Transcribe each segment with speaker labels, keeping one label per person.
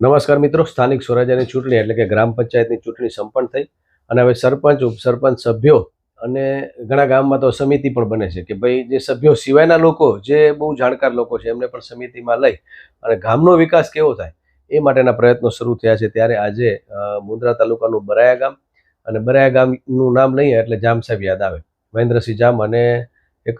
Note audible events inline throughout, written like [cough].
Speaker 1: નમસ્કાર મિત્રો, સ્થાનિક સ્વરાજ્યની ચૂંટણી એટલે કે ગ્રામ પંચાયતની ચૂંટણી સંપન્ન થઈ અને હવે સરપંચ, ઉપસરપંચ, સભ્યો અને ઘણા ગામમાં તો સમિતિ પણ બને છે કે ભાઈ જે સભ્યો સિવાયના લોકો, જે બહુ જાણકાર લોકો છે, એમને પણ સમિતિમાં લઈ અને ગામનો વિકાસ કેવો થાય એ માટેના પ્રયત્નો શરૂ થયા છે. ત્યારે આજે મુન્દ્રા તાલુકાનું બરાયા ગામ અને બરાયા ગામનું નામ લઈએ એટલે જામ સાહેબ યાદ આવે. મહેન્દ્રસિંહ જામ અને એક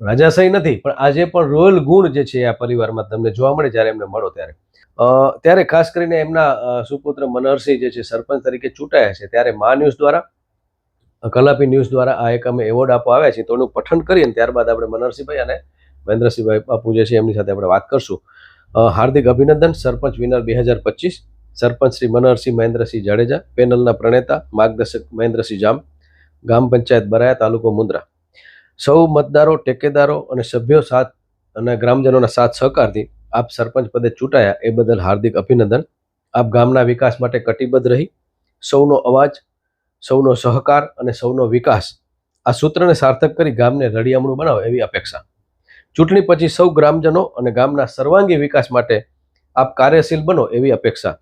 Speaker 1: રાજાશાહી નથી, પણ આજે પણ રોયલ ગુણ જે છે આ પરિવારમાં તમને જોવા મળે જ્યારે એમને મળો ત્યારે. ત્યારે ખાસ કરીને એમના સુપુત્ર મનહરસિંહ જે છે સરપંચ તરીકે ચૂંટાયા છે, ત્યારે મા ન્યૂઝ દ્વારા કલાપી ન્યૂઝ દ્વારા આ એક અમે એવોર્ડ આપવા આવ્યા છીએ. તો એનું પઠન કરીને ત્યારબાદ આપણે મનહરસિંહભાઈ અને મહેન્દ્રસિંહભાઈ બાપુ જે છે એમની સાથે આપણે વાત કરશું. હાર્દિક અભિનંદન, સરપંચ વિનર બે હજાર પચીસ, સરપંચ શ્રી મનહરસિંહ મહેન્દ્રસિંહ જાડેજા, પેનલના પ્રણેતા, માર્ગદર્શક મહેન્દ્રસિંહ જામ, ગામ પંચાયત બરાયા, તાલુકો મુન્દ્રા. સૌ મતદારો, ટેકેદારો અને સભ્યો સાથ અને ગ્રામજનોના સાથ સહકારથી આપ સરપંચ પદે ચૂંટાયા, એ બદલ હાર્દિક અભિનંદન. આપ ગામના વિકાસ માટે કટિબદ્ધ રહી, સૌનો અવાજ, સૌનો સહકાર અને સૌનો વિકાસ આ સૂત્રને સાર્થક કરી ગામને રળિયામણું બનાવો એવી અપેક્ષા. ચૂંટણી પછી સૌ ગ્રામજનો અને ગામના સર્વાંગી વિકાસ માટે આપ કાર્યશીલ બનો એવી અપેક્ષા.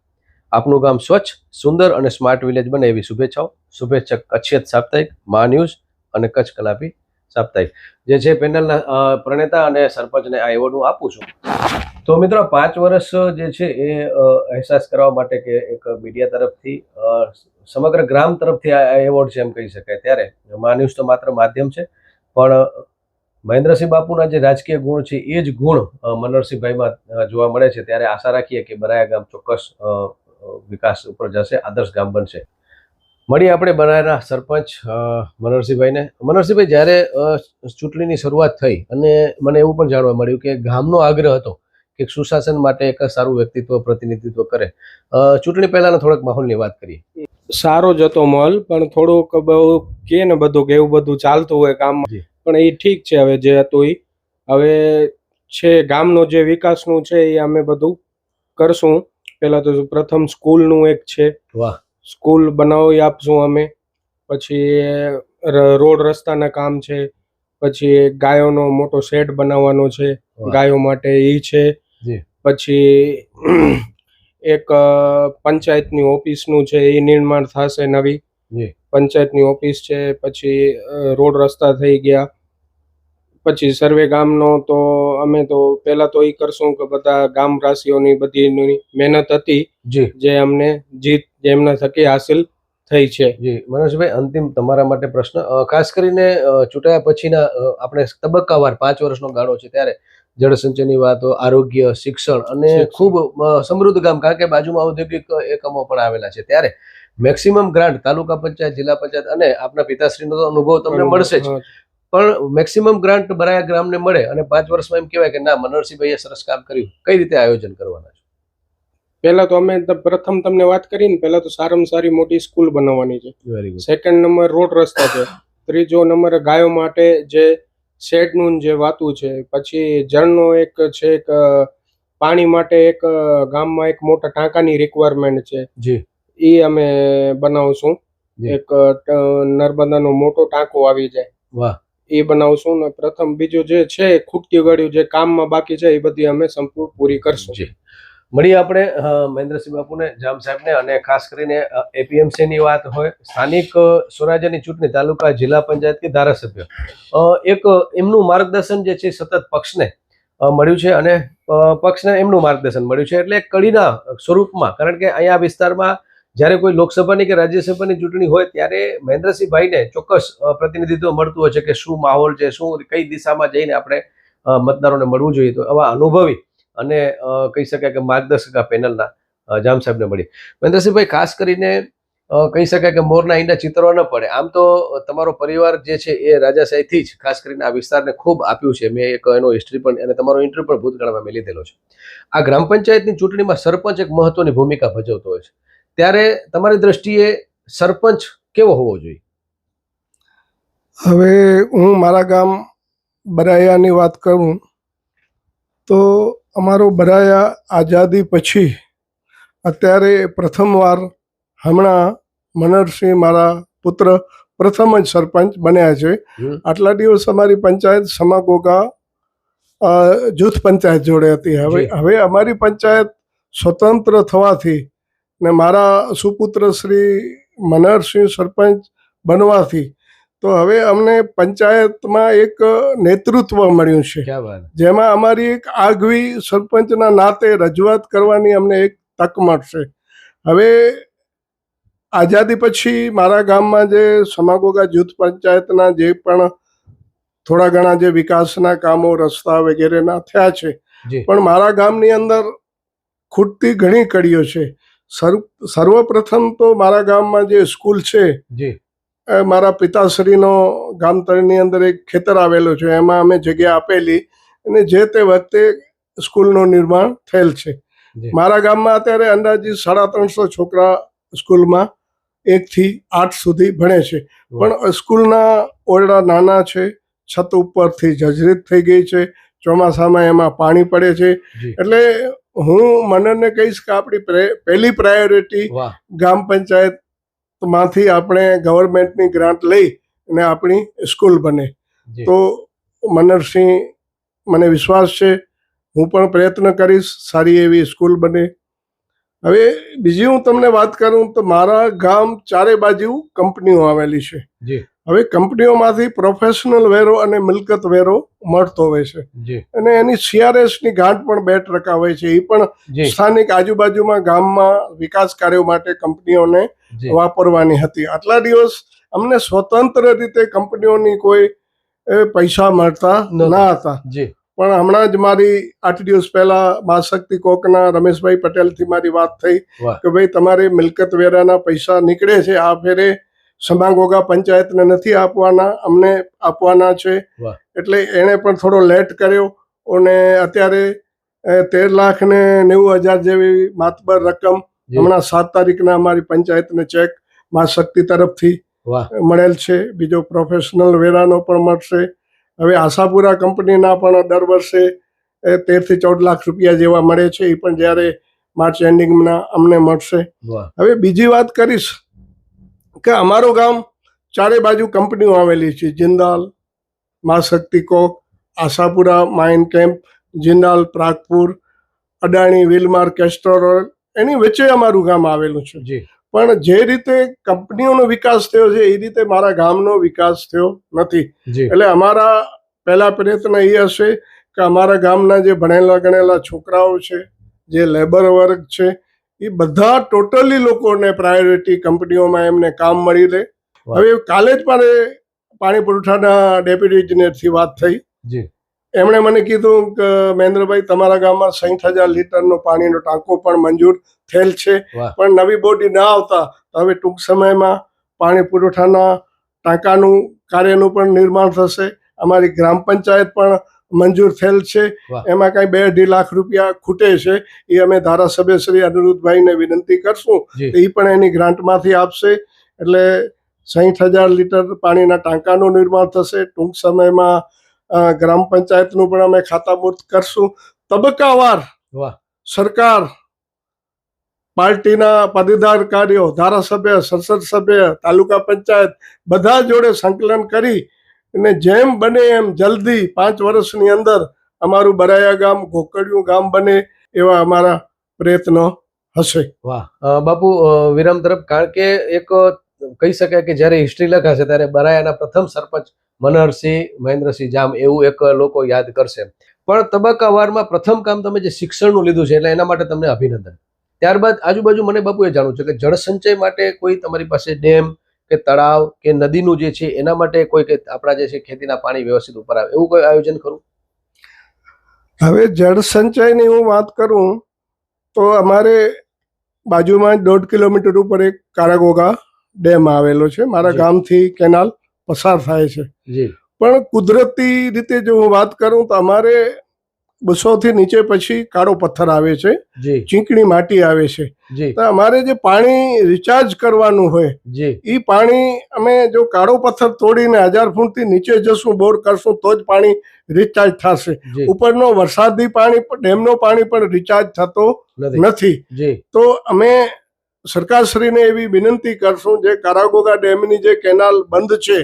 Speaker 1: આપનું ગામ સ્વચ્છ, સુંદર અને સ્માર્ટ વિલેજ બને એવી શુભેચ્છાઓ. શુભેચ્છક કચ્છિયત સાપ્તાહિક, મા ન્યૂઝ અને કચ્છ કલાપી સાપ્તાહિક. જે છે પેનલના પ્રણેતા અને સરપંચને આ એવોર્ડ હું આપું છું. તો મિત્રો પાંચ વર્ષ જે છે એ અહેસાસ કરવા માટે કે એક મીડિયા તરફથી સમગ્ર ગ્રામ તરફથી આ એવોર્ડ છે એમ કહી શકાય. ત્યારે મા ન્યૂઝ તો માત્ર માધ્યમ છે, પણ મહેન્દ્રસિંહ બાપુના જે રાજકીય ગુણ છે, એ જ ગુણ મનોહરસિંહભાઈમાં જોવા મળે છે. ત્યારે આશા રાખીએ કે બરાયા ગામ ચોક્કસ વિકાસ ઉપર જશે, આદર્શ ગામ બનશે. મળીએ આપણે બનાવેલા સરપંચ મનોહરસિંહભાઈને. મનોહરસિંહભાઈ, જ્યારે ચૂંટણીની શરૂઆત થઈ, અને મને એવું પણ જાણવા મળ્યું કે ગામનો આગ્રહ હતો કે સુશાસન માટે એક સારું વ્યક્તિત્વ પ્રતિનિધિત્વ કરે. ચૂંટણી પહેલાના થોડાક માહોલની વાત કરીએ.
Speaker 2: સારો જ હતો મોલ પણ થોડુંક બહુ કે ને બધું કે એવું બધું ચાલતું હોય કામમાં પણ એ ઠીક છે હવે જે હતું એ. હવે છે ગામનો જે વિકાસનું છે એ અમે બધું કરશું. પેલા તો પ્રથમ સ્કૂલનું એક છે.
Speaker 1: વાહ.
Speaker 2: સ્કૂલ બનાવી આપશું અમે. પછી રોડ રસ્તાના કામ છે. પછી ગાયોનો મોટો શેડ બનાવવાનો છે. ગાયો માટે એ છે. પછી [clears throat] એક પંચાયતની ઓફિસનું છે એ નિર્માણ થશે નવી. પંચાયતની ઓફિસ છે પછી રોડ રસ્તા થઈ ગયા. પછી સર્વે ગામનો તો અમે તો પહેલા તો એ કરશું કે બધા ગામવાસીઓની બધી મહેનત હતી.
Speaker 1: જી.
Speaker 2: જે અમને જીત જેમના થકી હાસિલ થઈ છે.
Speaker 1: જી મનોજભાઈ અંતિમ તમારા માટે પ્રશ્ન. ખાસ કરીને ચૂંટાયા પછીના આપણે તબક્કાવાર પાંચ વર્ષનો ગાળો છે ત્યારે જળસંચયની વાતો આરોગ્ય શિક્ષણ અને ખૂબ સમૃદ્ધ ગામ કારણ કે બાજુમાં ઔદ્યોગિક એકમો પણ આવેલા છે. ત્યારે મેક્સિમમ ગ્રાન્ટ તાલુકા પંચાયત જિલ્લા પંચાયત અને આપના પિતાશ્રીનો તો અનુભવ તમને મળશે જ. પણ મેક્સિમમ ગ્રાન્ટ બરાયા ગ્રામને મળે અને પાંચ વર્ષમાં એમ કહેવાય કે ના મનોહરસિંહભાઈએ સરસ કામ કર્યું. કઈ રીતે આયોજન કરવાના?
Speaker 2: પહેલા તો અમે પ્રથમ તમને વાત કરી ને પહેલા તો સારામાં સારી મોટી સ્કૂલ બનાવવાની છે. સેકન્ડ નંબર રોડ રસ્તા છે. ત્રીજો નંબર ગાયો માટે જે શેડનું જે વાતું છે પછી જળનો એક છે એક પાણી માટે એક ગામમાં એક મોટા ટાંકાની રિક્વાયરમેન્ટ છે.
Speaker 1: જી.
Speaker 2: એ અમે બનાવશું. એક નર્મદાનો મોટો ટાંકો આવી જાય.
Speaker 1: વાહ.
Speaker 2: એ બનાવશું ને પ્રથમ બીજું જે છે ખૂટતી ગળ્યું જે કામમાં બાકી છે એ બધી અમે સંપૂર્ણ પૂરી કરશું.
Speaker 1: જી. મળીએ આપણે મહેન્દ્રસિંહ બાપુને, જામ સાહેબને અને ખાસ કરીને એપીએમસીની વાત હોય, સ્થાનિક સ્વરાજ્યની ચૂંટણી તાલુકા જિલ્લા પંચાયત કે ધારાસભ્ય. એક, એમનું માર્ગદર્શન જે છે સતત પક્ષને મળ્યું છે અને પક્ષને એમનું માર્ગદર્શન મળ્યું છે. એટલે કડીના સ્વરૂપમાં, કારણ કે અહીંયા વિસ્તારમાં જ્યારે કોઈ લોકસભાની કે રાજ્યસભાની ચૂંટણી હોય, ત્યારે મહેન્દ્રસિંહભાઈને ચોક્કસ પ્રતિનિધિત્વ મળતું હોય છે કે શું માહોલ છે, શું, કઈ દિશામાં જઈને આપણે મતદારોને મળવું જોઈએ. તો આવા અનુભવી અને કહી શકાય કે માર્ગદર્શક આ પેનલના જામ સાહેબને મળી. મહેન્દ્રસિંહભાઈ, ખાસ કરીને કહી શકાય કે મોરના ઈંડા ચિતરવા ન પડે. આમ તો તમારો પરિવાર જે છે એ રાજાશાહીથી જ, ખાસ કરીને આ વિસ્તારને ખૂબ આપ્યું છે. મેં એક એનો હિસ્ટ્રી પણ, અને તમારો ઇન્ટરવ્યુ પણ ભૂતકાળમાં મેં લીધેલો છે. આ ગ્રામ પંચાયતની ચૂંટણીમાં સરપંચ એક મહત્વની ભૂમિકા ભજવતો હોય છે. ત્યારે તમારી દ્રષ્ટિએ સરપંચ કેવો હોવો જોઈએ?
Speaker 3: હવે હું મારા ગામ બરાયાની વાત કરું તો અમારો બરાયા આઝાદી પછી અત્યારે પ્રથમવાર હમણાં મનરસિંહ મારા પુત્ર પ્રથમ જ સરપંચ બન્યા છે. આટલા દિવસ અમારી પંચાયત સમાગોગા જૂથ પંચાયત જોડે હતી. હવે હવે અમારી પંચાયત સ્વતંત્ર થવાથી ને મારા સુપુત્ર શ્રી મનહરસિંહ સરપંચ બનવાથી તો હવે અમને પંચાયતમાં એક નેતૃત્વ મળ્યું છે. જેમાં અમારી એક આગવી સરપંચના નાતે રજૂઆત કરવાની અમને એક તક મળશે. હવે આઝાદી પછી મારા ગામમાં જે સમાગોગા જૂથ પંચાયતના જે પણ થોડા ઘણા જે વિકાસના કામો રસ્તા વગેરેના થયા છે. પણ મારા ગામની અંદર ખૂટતી ઘણી કડીઓ છે. સર્વ સર્વપ્રથમ તો મારા ગામમાં જે સ્કૂલ છે મારા પિતાશ્રીનો ગામતળની અંદર એક ખેતર આવેલું છે એમાં અમે જગ્યા આપેલી અને જે તે વખતે સ્કૂલનું નિર્માણ થયેલ છે. મારા ગામમાં અત્યારે અંદાજિત સાડા ત્રણસો છોકરા સ્કૂલમાં એકથી આઠ સુધી ભણે છે. પણ સ્કૂલના ઓરડા નાના છે છત ઉપરથી જજરિત થઈ ગઈ છે ચોમાસામાં એમાં પાણી પડે છે. એટલે હું મનને કહીશ કે આપણી પહેલી પ્રાયોરિટી
Speaker 1: ગ્રામ
Speaker 3: ગ્રામ પંચાયતમાંથી આપણે ગવર્મેન્ટની ગ્રાન્ટ લઈ અને આપણી સ્કૂલ બને. તો મનરસિંહ મને વિશ્વાસ છે હું પણ પ્રયત્ન કરીશ સારી એવી સ્કૂલ બને. હવે બીજી હું તમને વાત કરું તો મારા ગામ ચારે બાજુ કંપનીઓ આવેલી છે. હવે કંપનીઓમાંથી પ્રોફેશનલ વેરો અને મિલકત વેરો મળતો હોય છે. અને એની સીઆરએસની ગાંઠ પણ બે ટકા હોય છે. એ પણ સ્થાનિક આજુબાજુમાં ગામમાં વિકાસ કાર્યો માટે કંપનીઓને વાપરવાની હતી. આટલા દિવસ અમને સ્વતંત્ર રીતે કંપનીઓની કોઈ પૈસા મળતા. ના હતા. પણ હમણાં જ મારી આઠ દિવસ પહેલા મા શક્તિ કોકના રમેશભાઈ પટેલથી મારી વાત થઈ કે ભાઈ તમારે મિલકત વેરાના પૈસા નીકળે છે. આ ફેરે સમાગોગા પંચાયતને નથી આપવાના અમને આપવાના છે. એટલે એણે પણ થોડો લેટ કર્યો અને અત્યારે તેર લાખ ને નેવું હજાર જેવી માતબર રકમ હમણાં સાત તારીખના અમારી પંચાયતને ચેક મા શક્તિ તરફથી મળેલ છે. બીજો પ્રોફેશનલ વેરાનો પણ મળશે. હવે આશાપુરા કંપનીના પણ દર વર્ષે તેરથી ચૌદ લાખ રૂપિયા જેવા મળે છે. એ પણ જ્યારે માર્ચ એન્ડિંગના અમને મળશે. હવે બીજી વાત કરીશ. કે અમારું ગામ ચારે બાજુ કંપનીઓ આવેલી છે. Jindal Maa Shakti coke Ashapura mine camp Jindal Pragpur Adani Wilmar castor oil એની વચ્ચે અમારું ગામ આવેલું છે.
Speaker 1: જી.
Speaker 3: પણ જે રીતે કંપનીઓનો વિકાસ થયો છે એ રીતે મારા ગામનો વિકાસ થયો નથી. એટલે અમારા પહેલા પ્રયત્ન એ હશે કે અમારા ગામના જે ભણેલા ગણેલા છોકરાઓ છે જે લેબર વર્ગ છે એ બધા ટોટલી લોકોને પ્રાયોરિટી કંપનીઓમાં એમને કામ મળી રહે. હવે કાલે જ મારે પાણી પુરવઠાના ડેપ્યુટી ઇજનેરથી વાત થઈ. એમણે મને કીધું કે મહેન્દ્રભાઈ તમારા ગામમાં સાઠ હજાર લીટરનો પાણીનો ટાંકો પણ મંજૂર થયેલ છે પણ નવી બોડી ના આવતા. હવે ટૂંક સમયમાં પાણી પુરવઠાના ટાંકાનું કાર્યનું પણ નિર્માણ થશે. અમારી ગ્રામ પંચાયત પણ મંજૂર થયેલ છે. એમાં કાંઈ બે અઢી લાખ રૂપિયા ખૂટે છે. એ અમે ધારાસભ્ય શ્રી અનિરુદ્ધભાઈને વિનંતી કરશું. એ પણ એની ગ્રાન્ટમાંથી આપશે. એટલે સાહીઠ હજાર લીટર પાણીના ટાંકાનું નિર્માણ થશે. ટૂંક સમયમાં ગ્રામ પંચાયતનું પણ અમે ખાતામૂર્ત કરશું. તબક્કાવાર સરકાર પાર્ટીના પદાધિકારીઓ ધારાસભ્ય સંસદ સભ્ય તાલુકા પંચાયત બધા જોડે સંકલન કરી અને જેમ બને એમ જલ્દી પાંચ વર્ષની અંદર અમારું બરાયા ગામ, ઘોકડિયું ગામ બને એવા અમારા પ્રયત્નો હશે.
Speaker 1: વાહ. બાપુ વિરામ તરફ, કારણ કે એક કહી શકાય કે જ્યારે હિસ્ટ્રી લખાશે ત્યારે બરાયાના પ્રથમ સરપંચ મનહરસિંહ મહેન્દ્રસિંહ જામ એવું એક લોકો યાદ કરશે. પણ તબક્કાવારમાં પ્રથમ કામ તમે જે શિક્ષણનું લીધું છે, એટલે એના માટે તમને અભિનંદન. ત્યારબાદ આજુબાજુ મને બાપુ એ જાણવું છે કે જળ સંચય માટે કોઈ તમારી પાસે ડેમ કે તળાવ કે નદીનું જે છે એના માટે કોઈ કે આપણા જે છે ખેતીના પાણી વ્યવસ્થિત ઉપર આવે એવું કોઈ આયોજન ખરું?
Speaker 3: હવે જળ સંચયની હું વાત કરું તો અમારે બાજુમાં દોઢ કિલોમીટર ઉપર એક કારાગોગા ડેમ આવેલો છે. મારા ગામથી કેનાલ પસાર થાય છે. પણ કુદરતી રીતે જો હું વાત કરું તો અમારે બસોથી નીચે પછી કાળો પથ્થર આવે છે. ચીંકણી માટી આવે છે. તો અમારે જે પાણી રિચાર્જ કરવાનું હોય એ પાણી અમે જો કાળો પથ્થર તોડીને હજાર ફૂટથી નીચે જશું બોર કરશું તો જ પાણી રિચાર્જ થશે. ઉપરનો વરસાદી પાણી ડેમનો પાણી પણ રિચાર્જ થતો
Speaker 1: નથી.
Speaker 3: તો અમે સરકારશ્રીને એવી વિનંતી કરશું જે કારાગોગા ડેમની જે કેનાલ બંધ છે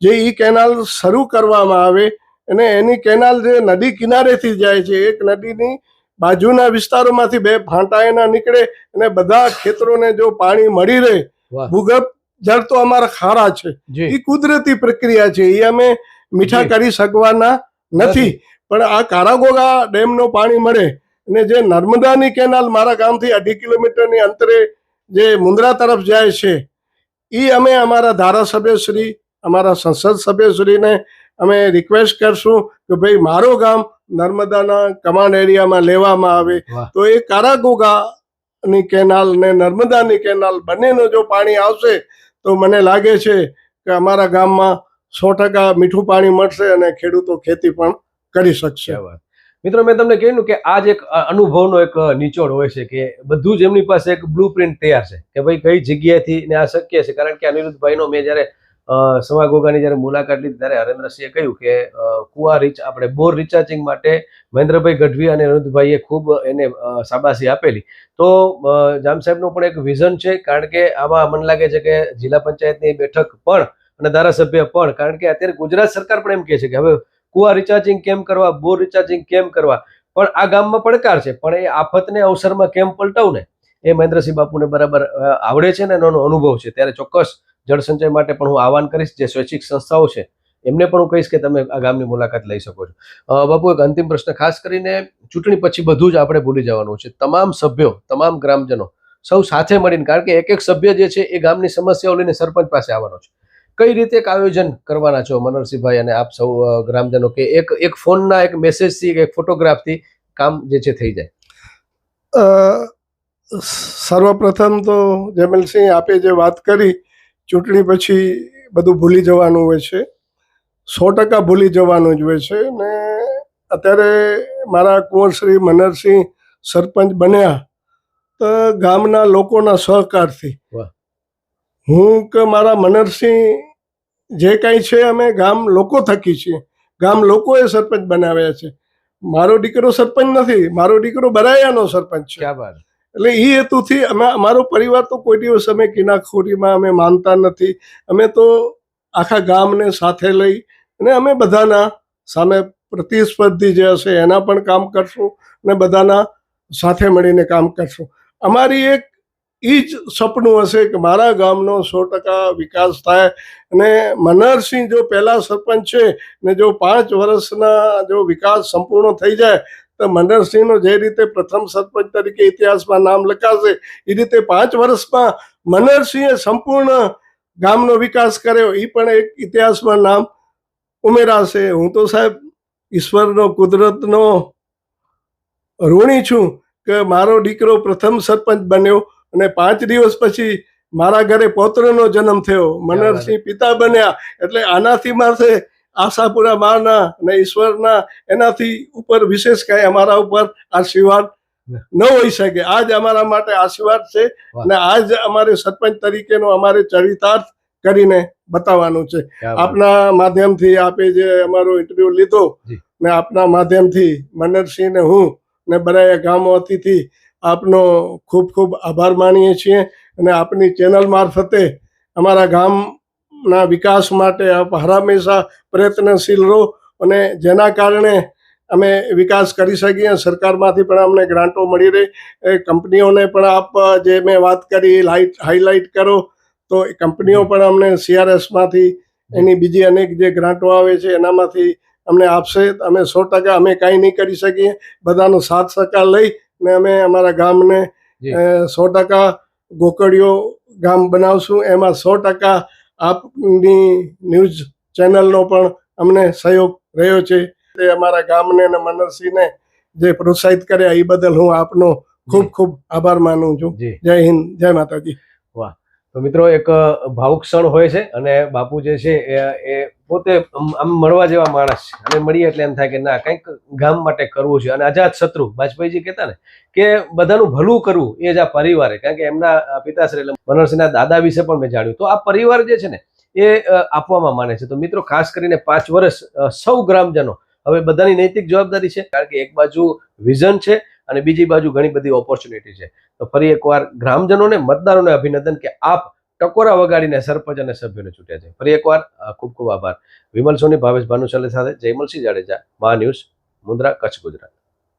Speaker 3: જે ઈ કેનાલ શરૂ કરવામાં આવે અને એની કેનાલ જે નદી કિનારેથી જાય છે એક નદીની બાજુના વિસ્તારોમાંથી બે ફાંટા એના નીકળે અને બધા ખેતરોને જો પાણી મળી રહે ભૂગર્ભ જળ તો અમારા ખારા છે. એ કુદરતી પ્રક્રિયા છે. એ અમે મીઠા કરી શકવાના નથી. પણ આ કારાગોગા ડેમનો પાણી મળે અને જે નર્મદાની કેનાલ મારા ગામથી અઢી કિલોમીટરની અંતરે જે મુંદ્રા તરફ જાય છે એ અમે અમારા ધારાસભ્યશ્રી અમારા સંસદ સભ્યશ્રીને અમે રિક્વેસ્ટ કરશું કે ભાઈ મારું ગામ નર્મદાના કમાન્ડ એરિયામાં લેવામાં આવે તો એ કારાગોગાની કેનાલ ને નર્મદાની કેનાલ બંનેનું જો પાણી આવશે તો મને લાગે છે કે અમારા ગામમાં સો ટકા મીઠું પાણી મળશે અને ખેડૂતો ખેતી પણ કરી શકશે.
Speaker 1: હવે મિત્રો મેં તમને કહ્યું કે આ જ એક અનુભવનો એક નિચોડ હોય છે કે બધું જ એમની પાસે એક બ્લુ પ્રિન્ટ તૈયાર છે કે ભાઈ કઈ જગ્યાએથી ને આ શક્ય છે? કારણ કે અનિરુદ્ધભાઈનો મેં જ્યારે સમાગોગાની જ્યારે મુલાકાત લીધી ત્યારે હરેન્દ્રસિંહે કહ્યું કે કુવા રિચ, આપણે બોર રિચાર્જિંગ માટે મહેન્દ્રભાઈ ગઢવી અને અનિરુદ્ધભાઈએ ખૂબ એને શાબાશી આપેલી. તો જામ સાહેબનું પણ એક વિઝન છે, કારણ કે આમાં મને લાગે છે કે જિલ્લા પંચાયતની બેઠક પણ અને ધારાસભ્ય પણ, કારણ કે અત્યારે ગુજરાત સરકાર પણ એમ કહે છે કે હવે કુવા રિચાર્જિંગ કેમ કરવા, બોર રિચાર્જિંગ કેમ કરવા? પણ આ ગામમાં પડકાર છે, પણ એ આફતને અવસરમાં કેમ પલટાવું ને એ મહેન્દ્રસિંહ બાપુને બરાબર આવડે છે ને એનો અનુભવ છે. ત્યારે ચોક્કસ જળ સંચય માટે પણ હું આહવાન કરીશ, જે સ્વૈચ્છિક સંસ્થાઓ છે, એમને પણ હું કહીશ કે તમે આ ગામની મુલાકાત લઈ શકો છો. બાપુ, એક અંતિમ પ્રશ્ન ખાસ કરીને, ચૂંટણી પછી બધું જ આપણે ભૂલી જવાનું છે. તમામ સભ્યો, તમામ ગ્રામજનો સૌ સાથે મળીને, કારણ કે એક એક સભ્ય જે છે એ ગામની સમસ્યાઓ લઈને સરપંચ પાસે આવવાનો છે. કઈ રીતે એક આયોજન કરવાના છો મનોહરસિંહભાઈ અને આપ સૌ ગ્રામજનો, કે એક એક ફોનના એક મેસેજથી એક ફોટોગ્રાફથી કામ જે છે થઈ જાય?
Speaker 3: સર્વપ્રથમ તો જમેલસિંહ આપે જે વાત કરી ચૂંટણી પછી બધું ભૂલી જવાનું હોય છે. સો ટકા ભૂલી જવાનું જ હોય છે ને અત્યારે મારા કુંવરશ્રી મનરસિંહ સરપંચ બન્યા તો ગામના લોકોના સહકારથી. હું કે મારા મનરસિંહ જે કાંઈ છે અમે ગામ લોકો થકી છીએ. ગામ લોકોએ સરપંચ બનાવ્યા છે. મારો દીકરો સરપંચ નથી મારો દીકરો બરાયાનો સરપંચ છે.
Speaker 1: વાત
Speaker 3: એટલે એ હેતુથી અમે, અમારો પરિવાર તો કોઈ દિવસ અમે કિનાખોરીમાં અમે માનતા નથી. અમે તો આખા ગામને સાથે લઈ અને અમે બધાના સામે પ્રતિસ્પર્ધી જે હશે એના પણ કામ કરશું અને બધાના સાથે મળીને કામ કરશું. અમારી એક એ જ સપનું હશે કે મારા ગામનો સો ટકા વિકાસ થાય અને મનહરસિંહ જો પહેલા સરપંચ છે ને જો પાંચ વર્ષના જો વિકાસ સંપૂર્ણ થઈ જાય તો મનહરસિંહનો જે રીતે પ્રથમ સરપંચ તરીકે ઇતિહાસમાં નામ લખાશે એ રીતે પાંચ વર્ષમાં મનહરસિંહે સંપૂર્ણ ગામનો વિકાસ કર્યો. એ પણ એક ઇતિહાસમાં નામ ઉમેરાશે. હું તો સાહેબ ઈશ્વરનો કુદરતનો ઋણી છું કે મારો દીકરો પ્રથમ સરપંચ બન્યો અને પાંચ દિવસ પછી મારા ઘરે પૌત્રનો જન્મ થયો. મનહરસિંહ પિતા બન્યા. એટલે આનાથી માથે આશાપુરા માના અને ઈશ્વરના એનાથી ઉપર વિશેષ કઈ અમારા ઉપર આશીર્વાદ ન. હોઈ શકે. આજ અમારા માટે આશીર્વાદ છે અને આજ અમારે સરપંચ તરીકેનો અમારે ચરિતાર્થ કરીને બતાવવાનું છે. આપના માધ્યમથી આપે જે અમારો ઇન્ટરવ્યુ લીધો ને આપના માધ્યમથી મનરસિંહ ને હું ને બધા ગામો અતિથી આપનો ખૂબ ખૂબ આભાર માનીએ છીએ અને આપની ચેનલ મારફતે અમારા ગામના વિકાસ માટે આપ હંમેશા પ્રયત્નશીલ રહો અને જેના કારણે અમે વિકાસ કરી શકીએ સરકારમાંથી પણ અમને ગ્રાન્ટો મળી રહે. એ કંપનીઓને પણ આપ જે મેં વાત કરી લાઇટ હાઇલાઇટ કરો તો એ કંપનીઓ પણ અમને સીઆરએસમાંથી એની બીજી અનેક જે ગ્રાન્ટો આવે છે એનામાંથી અમને આપશે. અમે સો ટકા અમે કાંઈ નહીં કરી શકીએ. બધાનો સાથ સહકાર લઈ ને અમે અમારા ગામને સો ટકા ગોકળીઓ ગામ બનાવશું. એમાં સો ટકા આપની ન્યૂઝ ચેનલનો પણ અમને સહયોગ રહ્યો છે. તે અમારા ગામને અને મનરસિંહને જે પ્રોત્સાહિત કર્યા એ બદલ હું આપનો ખૂબ ખૂબ આભાર માનું છું. જય હિન્દ જય માતાજી.
Speaker 1: તો મિત્રો એક ભાવુક ક્ષણ હોય છે અને બાપુ જે છે એ પોતે આમ મળવા જેવા માણસ છે. અને મળીએ એટલે એમ થાય કે ના, કંઈક ગામ માટે કરવું છે. અને અજાત શત્રુ, વાજપેયીજી કહેતા ને કે બધાનું ભલું કરવું એ જ આ પરિવારે. કારણ કે એમના પિતાશ્રી એટલે મનોહરસિંહના દાદા વિશે પણ મેં જાણ્યું. તો આ પરિવાર જે છે ને એ આપવામાં માને છે. તો મિત્રો ખાસ કરીને પાંચ વર્ષ સૌ ગ્રામજનો હવે બધાની નૈતિક જવાબદારી છે. કારણ કે એક બાજુ વિઝન છે અને બીજી બાજુ ઘણી બધી ઓપોર્ચ્યુનિટી છે. તો ફરી એકવાર ગ્રામજનોને, મતદારોને અભિનંદન કે આપ ટકોરા વગાડીને સરપંચ અને સભ્યોને ચૂંટ્યા છે. ફરી એકવાર ખૂબ ખૂબ આભાર. વિમલ સોની, ભાવેશ ભાનુશાલી સાથે જયમલસિંહ જાડેજા, મા ન્યૂઝ, મુન્દ્રા, કચ્છ, ગુજરાત.